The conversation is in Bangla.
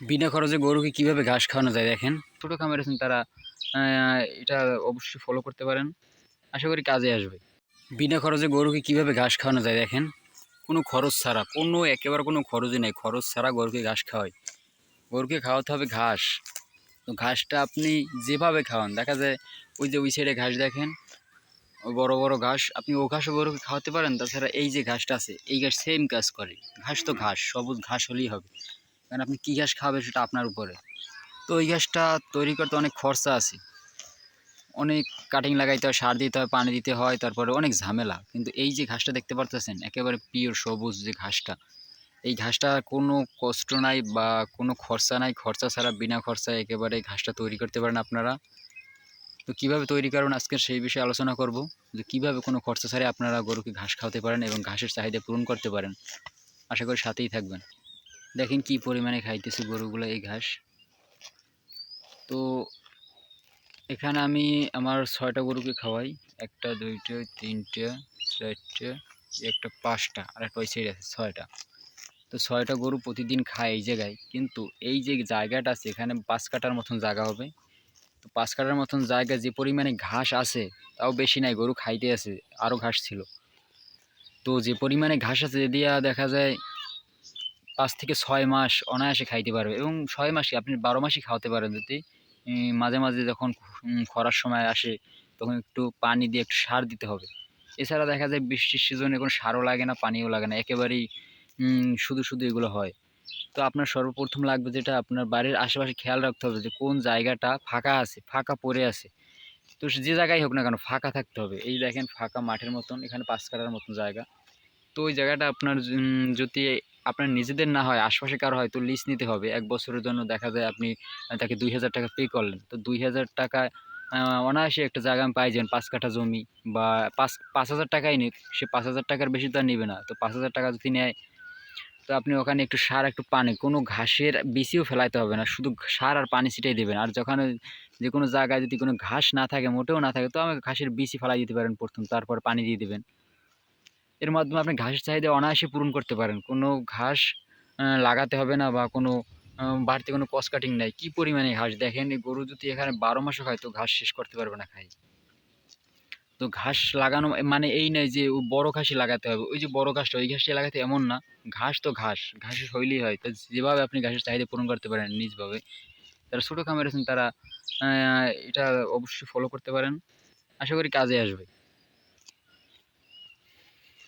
বিনা খরচে গরুকে কীভাবে ঘাস খাওয়ানো যায় দেখেন? ছোটো খামার আছেন তারা এটা অবশ্যই ফলো করতে পারেন। আশা করি কাজে আসবে। বিনা খরচে গরুকে কীভাবে ঘাস খাওয়ানো যায় দেখেন? কোনো খরচ ছাড়া কোনো একেবারে কোনো খরচই নেই। খরচ ছাড়া গরুকে ঘাস খাওয়াই। গরুকে খাওয়াতে হবে ঘাস। তো ঘাসটা আপনি যেভাবে খাওয়ান দেখা যায় ওই যে ওই সাইডে ঘাস দেখেন ওই বড় বড় ঘাস আপনি ও ঘাসও গরুকে খাওয়াতে পারেন। তাছাড়া এই যে ঘাসটা আছে এই ঘাস সেম কাজ করে। ঘাস তো ঘাস সবুজ ঘাস হলেই হবে। কারণ আপনি কী ঘাস খাবেন সেটা আপনার উপরে। তো ওই ঘাসটা তৈরি করতে অনেক খরচা আছে। অনেক কাটিং লাগাইতে হয়, সার দিতে হয়, পানি দিতে হয়, তারপরে অনেক ঝামেলা। কিন্তু এই যে ঘাসটা দেখতে পারতেছেন, একেবারে পিওর সবুজ যে ঘাসটা, এই ঘাসটা কোনো কষ্ট নাই বা কোনো খরচা নাই। খরচা ছাড়া বিনা খরচায় একেবারে ঘাসটা তৈরি করতে পারেন আপনারা। তো কীভাবে তৈরি করবেন আজকে সেই বিষয়ে আলোচনা করব। যে কীভাবে কোনো খরচা ছাড়াই আপনারা গরুকে ঘাস খাওয়াতে পারেন এবং ঘাসের চাহিদা পূরণ করতে পারেন। আশা করি সাথেই থাকবেন। দেখেন কি পরিমাণে খাইতেছে গরুগুলো এই ঘাস। তো এখানে আমি আমার ছয়টা গরুকে খাওয়াই, একটা, দুইটা, তিনটে, চারটে, একটা পাঁচটা, আর একটা ওই সাইড আছে, ছয়টা। তো ছয়টা গরু প্রতিদিন খায় এই জায়গায়, কিন্তু এই যে জায়গাটা আছে, এখানে পাঁচ কাটার মতন জায়গা হবে। তো পাঁচ কাটার মতন জায়গা যে পরিমাণে ঘাস আছে, তাও বেশি নাই, গরু খাইতে আছে, আরও ঘাস ছিল। তো যে পরিমাণে ঘাস আছে দিয়া দেখা যায় পাঁচ থেকে ছয় মাস অনায়াসে খাইতে পারবে এবং ছয় মাসই আপনি বারো মাসই খাওয়াতে পারেন যদি মাঝে মাঝে যখন খরার সময় আসে তখন একটু পানি দিয়ে একটু সার দিতে হবে। এছাড়া দেখা যায় বৃষ্টির সিজনে কোনো সারও লাগে না, পানিও লাগে না, একেবারেই শুধু শুধু এগুলো হয়। তো আপনার সর্বপ্রথম লাগবে যেটা আপনার বাড়ির আশেপাশে খেয়াল রাখতে হবে যে কোন জায়গাটা ফাঁকা আছে, ফাঁকা পড়ে আছে। তো যে জায়গায় হোক না কেন ফাঁকা থাকতে হবে। এই দেখেন ফাঁকা মাঠের মতন, এখানে পাঁচ কাটার মতন জায়গা। তো ওই জায়গাটা আপনার যদি আপনার নিজেদের না হয়, আশপাশে কারও হয়, তো লিজ নিতে হবে। এক বছরের জন্য দেখা যায় আপনি তাকে দুই হাজার টাকা পে করলেন। তো দুই হাজার টাকা অনায়াসে একটা জায়গা আমি পাই যান পাঁচ কাঠা জমি বা পাঁচ পাঁচ হাজার টাকাই নিক, সে পাঁচ হাজার টাকার বেশি তো আর নেবে না। তো পাঁচ হাজার টাকা যদি নেয়, তো আপনি ওখানে একটু সার, একটু পানি, কোনো ঘাসের বেশিও ফেলাইতে হবে না। শুধু সার আর পানি ছিটাই দেবেন। আর যখন যে কোনো জায়গায় যদি কোনো ঘাস না থাকে, মোটেও না থাকে, তো আমাকে ঘাসের বিচি ফেলাই দিতে পারেন প্রথম, তারপর পানি দিয়ে দেবেন। এর মাধ্যমে আপনি ঘাসের চাহিদা অনায়াসে পূরণ করতে পারেন। কোনো ঘাস লাগাতে হবে না বা কোনো বাড়তি কোনো কস কাটিং নাই। কী পরিমাণে ঘাস? দেখেন, এই গরু যদি এখানে বারো মাসও খায়, তো ঘাস শেষ করতে পারবে না খাই তো ঘাস লাগানো মানে এই নয় যে, ও বড় ঘাসই লাগাতে হবে। ওই যে বড় ঘাসটা, ওই ঘাসটা লাগাতে এমন না। ঘাস তো ঘাস। ঘাসের হইলেই হয়। তো যেভাবে আপনি ঘাসের চাহিদা পূরণ করতে পারেন নিজভাবে যারা ছোটো খামার আছেন, তারা এটা অবশ্যই ফলো করতে পারেন। আশা করি কাজে আসবে।